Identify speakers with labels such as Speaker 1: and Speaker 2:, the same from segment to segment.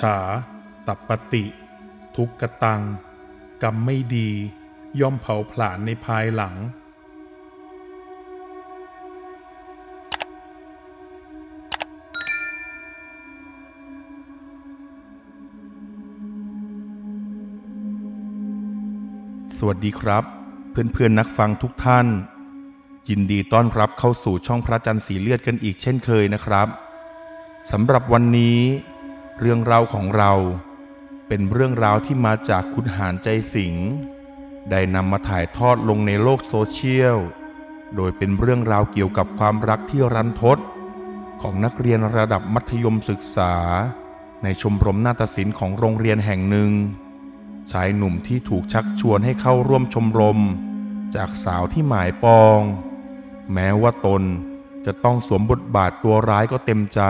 Speaker 1: ฉา ตัปปติ ทุกกตัง กรรมไม่ดี ย่อมเผาผลาญในภายหลัง สวัสดีครับ เพื่อนๆนักฟังทุกท่าน ยินดีต้อนรับเข้าสู่ช่องพระจันทร์สีเลือดกันอีกเช่นเคยนะครับสำหรับวันนี้ เรื่องราวของเราเป็นเรื่องราวที่มาจากคุณหารใจสิงห์ได้นำมาถ่ายทอดลงในโลกโซเชียล โดยเป็นเรื่องราวเกี่ยวกับความรักที่รันทด ของนักเรียนระดับมัธยมศึกษา ในชมรมนาฏศิลป์ของโรงเรียนแห่งหนึ่ง ชายหนุ่มที่ถูกชักชวนให้เข้าร่วมชมรม จากสาวที่หมายปอง แม้ว่าตนจะต้องสวมบทบาทตัวร้ายก็เต็มใจ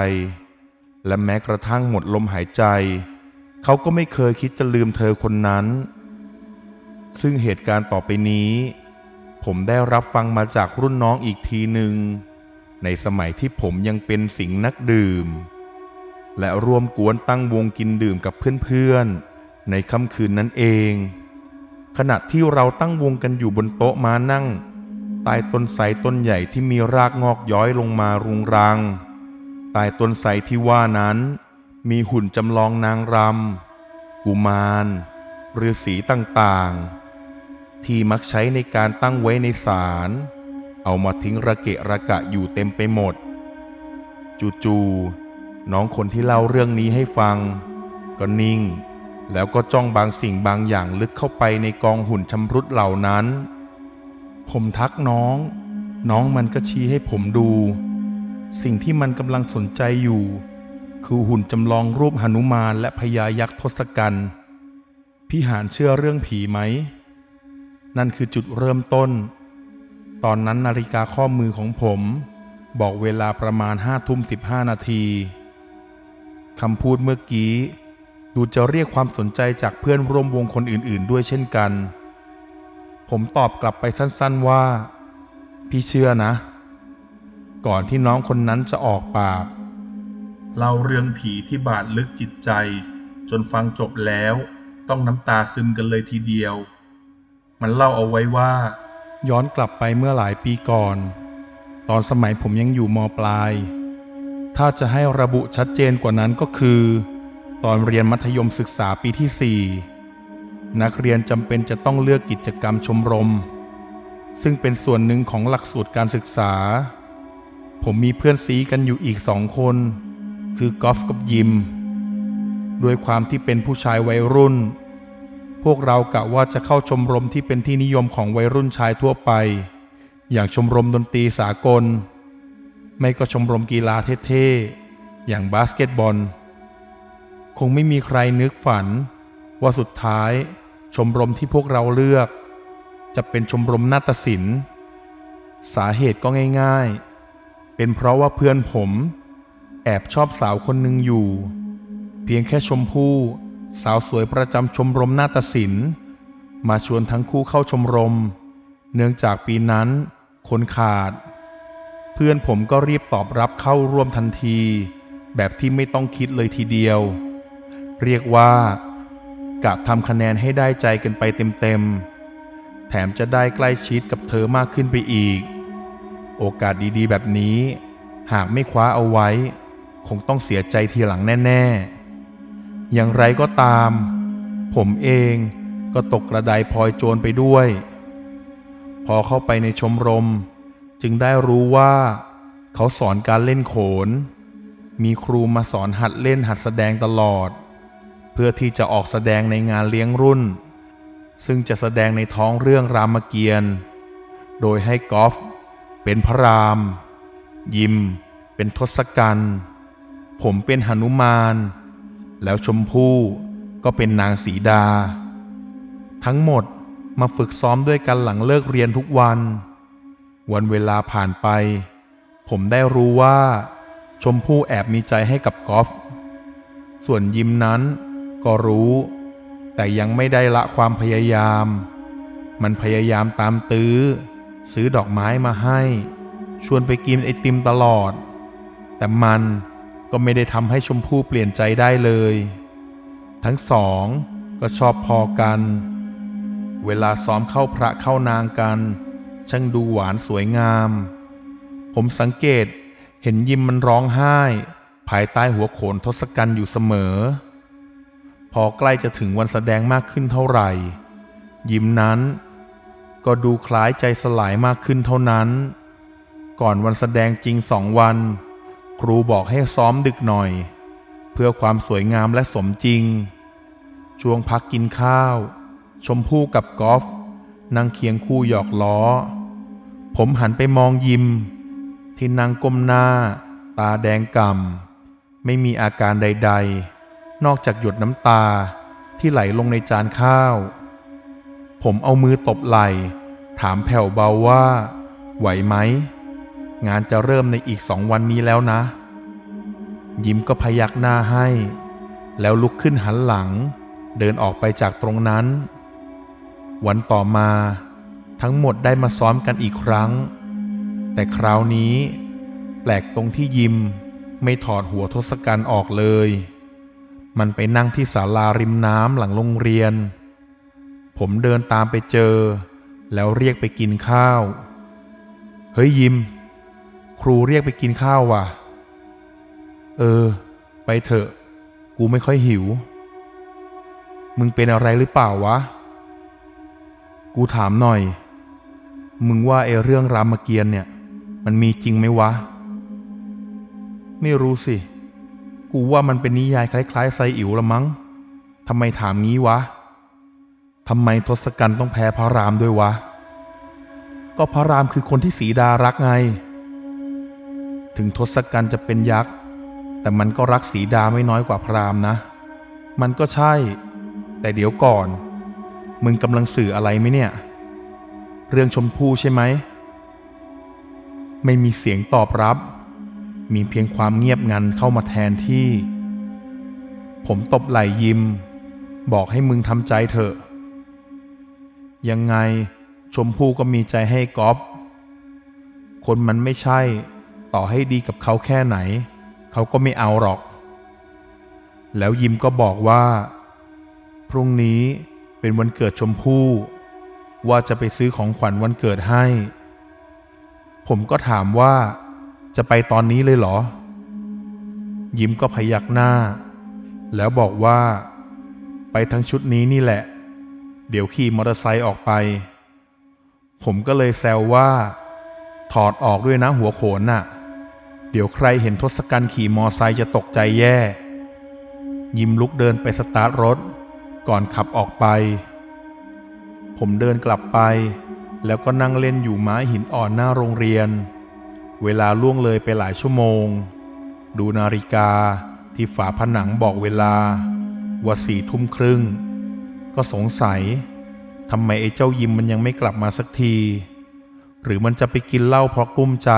Speaker 1: และแม้กระทั่งหมดลมหายใจ เขาก็ไม่เคยคิดจะลืมเธอคนนั้น ซึ่งเหตุการณ์ต่อไปนี้ ผมได้รับฟังมาจากรุ่นน้องอีกทีหนึ่ง ในสมัยที่ผมยังเป็นสิงห์นักดื่ม และร่วมกวนตั้งวงกินดื่มกับเพื่อนๆ ในค่ำคืนนั้นเอง ขณะที่เราตั้งวงกันอยู่บนโต๊ะม้านั่งใต้ต้นไทรต้นใหญ่ที่มีรากงอกย้อยลงมารุงรัง ใต้ต้นไทรที่ว่านั้น มีหุ่นจำลองนางรำกุมารฤาษีต่างๆ ที่มักใช้ในการตั้งไว้ในศาลเอามาทิ้งระเกะระกะอยู่เต็มไปหมด จู่ๆน้องคนที่เล่าเรื่องนี้ให้ฟัง ก็นิ่ง แล้วก็จ้องบางสิ่งบางอย่างลึกเข้าไปในกองหุ่นชำรุดเหล่านั้น ผมทักน้อง น้องมันก็ชี้ให้ผมดู สิ่งที่มันกำลังสนใจอยู่ คือหุ่นจำลองรูปหนุมานและพญายักษ์ทศกัณฐ์พี่หานเชื่อเรื่องผีไหม นั่นคือจุดเริ่มต้น ตอนนั้นนาฬิกาข้อมือของผม บอกเวลาประมาณห้าทุ่มสิบห้านาทีคำพูดเมื่อกี้ ดูจะเรียกความสนใจจากเพื่อนร่วมวงคนอื่น ๆ ด้วยเช่นกัน ผมตอบกลับไปสั้น ๆว่า พี่เชื่อนะ ก่อนที่น้องคนนั้นจะออกปากเล่าเรื่องผีที่บาดลึกจิตใจ จนฟังจบแล้วต้องน้ำตาซึมกันเลยทีเดียว มันเล่าเอาไว้ว่า ย้อนกลับไปเมื่อหลายปีก่อน ตอนสมัยผมยังอยู่มปลาย ถ้าจะให้ระบุชัดเจนกว่านั้นก็คือ ตอนเรียนมัธยมศึกษาปีที่ 4 นักเรียนจำเป็นจะต้องเลือกกิจกรรมชมรม ซึ่งเป็นส่วนหนึ่งของหลักสูตรการศึกษา ผมมีเพื่อนซีกันอยู่อีกสองคน คือกอล์ฟกับยิม ด้วยความที่เป็นผู้ชายวัยรุ่น พวกเรากะว่าจะเข้าชมรมที่เป็นที่นิยมของวัยรุ่นชายทั่วไป อย่างชมรมดนตรีสากล ไม่ก็ชมรมกีฬาเท่ๆ อย่างบาสเกตบอล คงไม่มีใครนึกฝัน ว่าสุดท้าย ชมรมที่พวกเราเลือก จะเป็นชมรมนาฏศิลป์ สาเหตุก็ง่าย ๆ เป็นเพราะว่าเพื่อนผม แอบชอบสาวคนหนึ่งอยู่ เพียงแค่ชมพู่สาวสวยประจำชมรมนาฏศิลป์ มาชวนทั้งคู่เข้าชมรม เนื่องจากปีนั้น คนขาด เพื่อนผมก็รีบตอบรับเข้าร่วมทันที แบบที่ไม่ต้องคิดเลยทีเดียว เรียกว่ากะทำคะแนนให้ได้ใจกันไปเต็มๆ แถมจะได้ใกล้ชิดกับเธอมากขึ้นไปอีก โอกาสดีๆ แบบนี้ หากไม่คว้าเอาไว้ คงต้องเสียใจทีหลังแน่ ๆ อย่างไรก็ตาม ผมเองก็ตกกระไดพลอยโจรไปด้วย พอเข้าไปในชมรม จึงได้รู้ว่า เขาสอนการเล่นโขน มีครูมาสอนหัดเล่นหัดแสดงตลอด เพื่อที่จะออกแสดงในงานเลี้ยงรุ่น ซึ่งจะแสดงในท้องเรื่องรามเกียรติ์โดยให้กอล์ฟ เป็นพระราม ยิม เป็นทศกัณฐ์ผมเป็นหนุมาน แล้วชมพู่ก็เป็นนางสีดา ทั้งหมดมาฝึกซ้อมด้วยกันหลังเลิกเรียนทุกวัน วันเวลาผ่านไป ผมได้รู้ว่า ชมพู่แอบมีใจให้กับกอล์ฟส่วนยิมนั้นก็รู้ แต่ยังไม่ได้ละความพยายาม มันพยายามตามตื้อ ซื้อดอกไม้มาให้ ชวนไปกินไอติมตลอด แต่มันก็ไม่ได้ทำให้ชมพู่เปลี่ยนใจได้เลย ทั้งสองก็ชอบพอกัน เวลาซ้อมเข้าพระเข้านางกัน ช่างดูหวานสวยงาม ผมสังเกตเห็นยิมมันร้องไห้ ภายใต้หัวโขนทศกัณฐ์อยู่เสมอ พอใกล้จะถึงวันแสดงมากขึ้นเท่าไหร่ ยิมนั้น ก็ดูคล้ายใจสลายมากขึ้นเท่านั้น ก่อนวันแสดงจริงสองวัน ครูบอกให้ซ้อมดึกหน่อย เพื่อความสวยงามและสมจริง ช่วงพักกินข้าว ชมพู่กับกอล์ฟนั่งเคียงคู่หยอกล้อ ผมหันไปมองยิม ที่นั่งก้มหน้า ตาแดงก่ำไม่มีอาการใด ๆ นอกจากหยดน้ำตาที่ไหลลงในจานข้าว ผมเอามือตบไหล่ถามแผ่วเบาว่า ไหวไหม งานจะเริ่มในอีกสองวันนี้แล้วนะ ยิ้มก็พยักหน้าให้ แล้วลุกขึ้นหันหลัง เดินออกไปจากตรงนั้น วันต่อมาทั้งหมดได้มาซ้อมกันอีกครั้ง แต่คราวนี้ แปลกตรงที่ยิมไม่ถอดหัวทศกัณฐ์ออกเลย มันไปนั่งที่ศาลาริมน้ำหลังโรงเรียน ผมเดินตามไปเจอ แล้วเรียกไปกินข้าว เฮ้ยยิม ครูเรียกไปกินข้าวว่ะ เออ ไปเถอะ กูไม่ค่อยหิว มึงเป็นอะไรหรือเปล่าวะ กูถามหน่อย มึงว่าไอเรื่องรามเกียรติ์เนี่ย มันมีจริงไหมวะ ไม่รู้สิ กูว่ามันเป็นนิยายคล้ายๆไซอิ๋วละมั้งทำไมถามงี้วะ ทำไมทศกัณฐ์ต้องแพ้พระรามด้วยวะ ก็พระรามคือคนที่สีดารักไง ถึงทศกัณฐ์จะเป็นยักษ์ แต่มันก็รักสีดาไม่น้อยกว่าพระรามนะ มันก็ใช่ แต่เดี๋ยวก่อน มึงกำลังสื่ออะไรไหมเนี่ย เรื่องชมพู่ใช่ไหม ไม่มีเสียงตอบรับ มีเพียงความเงียบงันเข้ามาแทนที่ ผมตบไหล่ยิม บอกให้มึงทำใจเถอะ ยังไงชมพู่ก็มีใจให้ก๊อฟคนมันไม่ใช่ ต่อให้ดีกับเขาแค่ไหน เขาก็ไม่เอาหรอก แล้วยิมก็บอกว่า พรุ่งนี้เป็นวันเกิดชมพู่ ว่าจะไปซื้อของขวัญวันเกิดให้ ผมก็ถามว่า จะไปตอนนี้เลยเหรอ ยิมก็พยักหน้า แล้วบอกว่า ไปทั้งชุดนี้นี่แหละ เดี๋ยวขี่มอเตอร์ไซค์ออกไป ผมก็เลยแซวว่า ถอดออกด้วยนะหัวโขนน่ะ เดี๋ยวใครเห็นทศกัณฐ์ขี่มอไซค์จะตกใจแย่ ยิ้มลุกเดินไปสตาร์ทรถ ก่อนขับออกไป ผมเดินกลับไป แล้วก็นั่งเล่นอยู่ไม้หินอ่อนหน้าโรงเรียน เวลาล่วงเลยไปหลายชั่วโมง ดูนาฬิกาที่ฝาผนังบอกเวลาว่าสี่ทุ่มครึ่ง ก็สงสัย ทำไมไอ้เจ้ายิมมันยังไม่กลับมาสักที หรือมันจะไปกินเหล้าเพราะกลุ้มใจ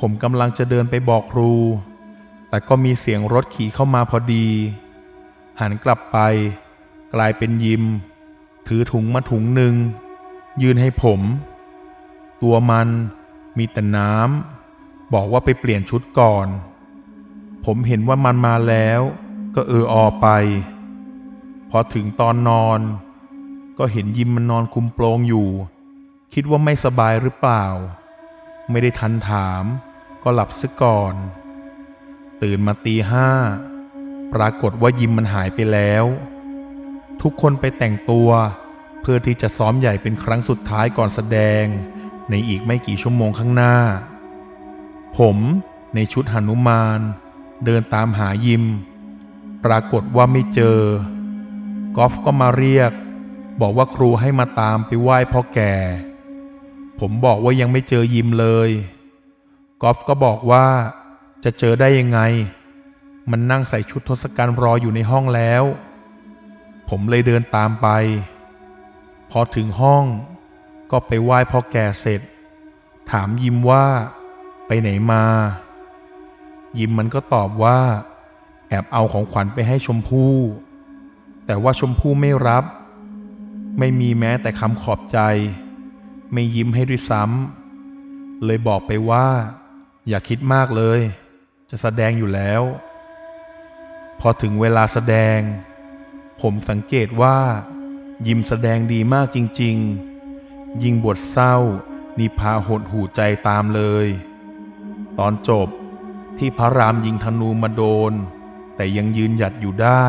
Speaker 1: ผมกำลังจะเดินไปบอกครู แต่ก็มีเสียงรถขี่เข้ามาพอดี หันกลับไป กลายเป็นยิม ถือถุงมาถุงหนึ่ง ยืนให้ผม ตัวมันมีแต่น้ำบอกว่าไปเปลี่ยนชุดก่อน ผมเห็นว่ามันมาแล้ว ก็เอออไป พอถึงตอนนอน ก็เห็นยิมมันนอนคุมโปลงอยู่ คิดว่าไม่สบายหรือเปล่า ไม่ได้ทันถาม ก็หลับซะก่อน ตื่นมาตีห้า ปรากฏว่ายิมมันหายไปแล้ว ทุกคนไปแต่งตัว เพื่อที่จะซ้อมใหญ่เป็นครั้งสุดท้ายก่อนแสดง ในอีกไม่กี่ชั่วโมงข้างหน้า ผมในชุดหนุมาน เดินตามหายิม ปรากฏว่าไม่เจอกอล์ฟก็มาเรียก บอกว่าครูให้มาตามไปไหว้พ่อแก่ ผมบอกว่ายังไม่เจอยิมเลยกอล์ฟก็บอกว่าจะเจอได้ยังไง มันนั่งใส่ชุดทศกัณฐ์รออยู่ในห้องแล้ว ผมเลยเดินตามไป พอถึงห้องก็ไปไหว้พ่อแก่เสร็จ ถามยิมว่าไปไหนมา ยิมมันก็ตอบว่า แอบเอาของขวัญไปให้ชมพู่ แต่ว่าชมพู่ไม่รับ ไม่มีแม้แต่คำขอบใจ ไม่ยิ้มให้ด้วยซ้ำเลยบอกไปว่า อย่าคิดมากเลย จะแสดงอยู่แล้ว พอถึงเวลาแสดง ผมสังเกตว่า ยิ้มแสดงดีมากจริง ๆ ยิงบทเศร้านี่พาหดหูใจตามเลย ตอนจบที่พระรามยิงธนูมาโดน แต่ยังยืนหยัดอยู่ได้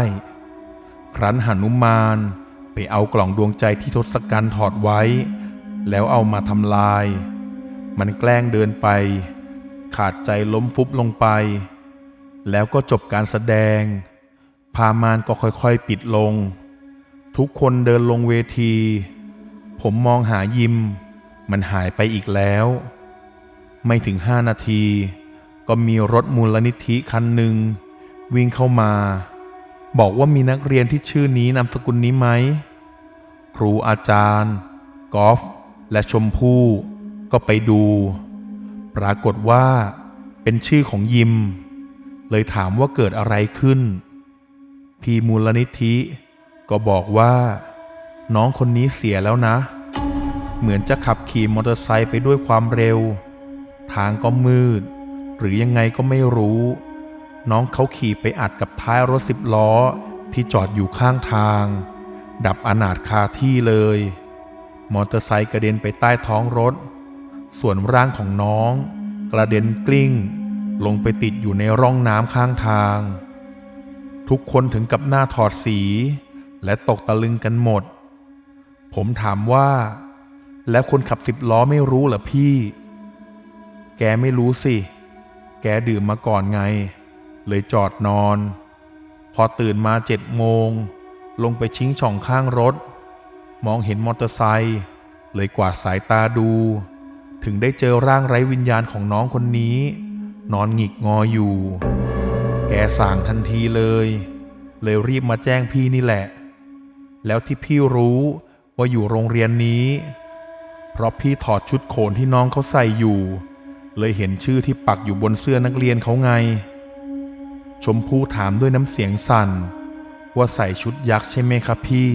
Speaker 1: ครั้นหนุมาน ไปเอากล่องดวงใจที่ทศกัณฐ์ถอดไว้ แล้วเอามาทำลาย มันแกล้งเดินไป ขาดใจล้มฟุบลงไป แล้วก็จบการแสดง พามานก็ค่อยๆปิดลง ทุกคนเดินลงเวที ผมมองหายิม มันหายไปอีกแล้ว ไม่ถึงห้านาที ก็มีรถมูลนิธิคันหนึ่งวิ่งเข้ามา บอกว่ามีนักเรียนที่ชื่อนี้นามสกุลนี้ไหม ครูอาจารย์กอล์ฟและชมพู่ก็ไปดู ปรากฏว่า เป็นชื่อของยิม เลยถามว่าเกิดอะไรขึ้น พีมูลนิธิ ก็บอกว่า น้องคนนี้เสียแล้วนะ เหมือนจะขับขี่มอเตอร์ไซค์ไปด้วยความเร็ว ทางก็มืด หรือยังไงก็ไม่รู้ น้องเขาขี่ไปอัดกับท้ายรถสิบล้อที่จอดอยู่ข้างทาง ดับอนาถคาที่เลย มอเตอร์ไซค์กระเด็นไปใต้ท้องรถ ส่วนร่างของน้อง กระเด็นกลิ้ง ลงไปติดอยู่ในร่องน้ำข้างทาง ทุกคนถึงกับหน้าถอดสี และตกตะลึงกันหมด ผมถามว่า แล้วคนขับสิบล้อไม่รู้เหรอพี่ แกไม่รู้สิ แกดื่มมาก่อนไง เลยจอดนอน พอตื่นมาเจ็ดโมง ลงไปชิงช่องข้างรถ มองเห็นมอเตอร์ไซค์เลยกวาดสายตาดู ถึงได้เจอร่างไร้วิญญาณของน้องคนนี้ นอนหงิกงออยู่ แกสั่งทันทีเลย เลยรีบมาแจ้งพี่นี่แหละ แล้วที่พี่รู้ว่าอยู่โรงเรียนนี้ เพราะพี่ถอดชุดโขนที่น้องเขาใส่อยู่ เลยเห็นชื่อที่ปักอยู่บนเสื้อนักเรียนเขาไง ชมพู่ถามด้วยน้ำเสียงสั่น ว่าใส่ชุดยักษ์ใช่ไหมครับพี่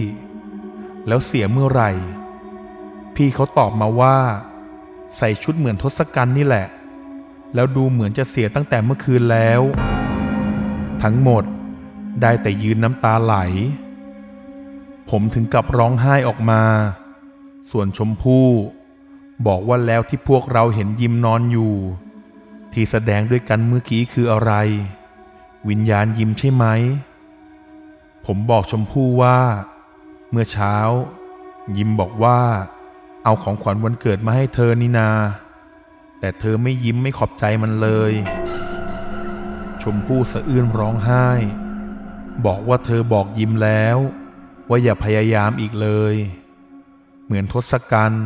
Speaker 1: แล้วเสียเมื่อไหร่ พี่เขาตอบมาว่า ใส่ชุดเหมือนทศกัณฐ์นี่แหละ แล้วดูเหมือนจะเสียตั้งแต่เมื่อคืนแล้ว ทั้งหมดได้แต่ยืนน้ำตาไหล ผมถึงกับร้องไห้ออกมา ส่วนชมพู่บอกว่าแล้วที่พวกเราเห็นยิมนอนอยู่ ที่แสดงด้วยกันเมื่อกี้คืออะไร วิญญาณยิ้มใช่ไหม ผมบอกชมพู่ว่า เมื่อเช้า ยิ้มบอกว่า เอาของขวัญวันเกิดมาให้เธอนี่นา แต่เธอไม่ยิ้มไม่ขอบใจมันเลย ชมพู่สะอื้นร้องไห้ บอกว่าเธอบอกยิ้มแล้ว ว่าอย่าพยายามอีกเลย เหมือนทศกัณฐ์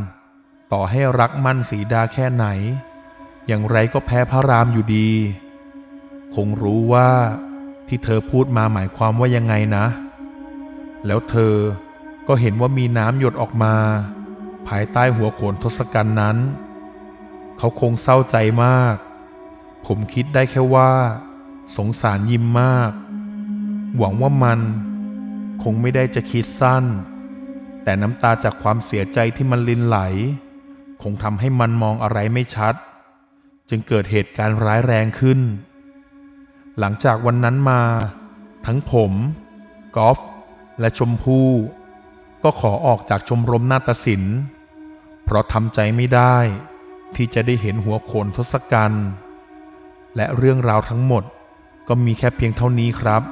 Speaker 1: ต่อให้รักมั่นสีดาแค่ไหน อย่างไรก็แพ้พระรามอยู่ดี คงรู้ว่าที่เธอพูดมาหมายความว่ายังไงนะ แล้วเธอก็เห็นว่ามีน้ำหยดออกมา ภายใต้หัวโขนทศกัณฐ์นั้น เขาคงเศร้าใจมาก ผมคิดได้แค่ว่า สงสารยิมมาก หวังว่ามันคงไม่ได้จะคิดสั้น แต่น้ำตาจากความเสียใจที่มันลินไหล คงทำให้มันมองอะไรไม่ชัด จึงเกิดเหตุการณ์ร้ายแรงขึ้น หลังจากวันนั้นมา ทั้งผมกอล์ฟและชมพู่ก็ขอออกจากชมรมนาฏศิลป์ เพราะทำใจไม่ได้ที่จะได้เห็นหัวโขนทศกัณฐ์และเรื่องราวทั้งหมดก็มีแค่เพียงเท่านี้ครับ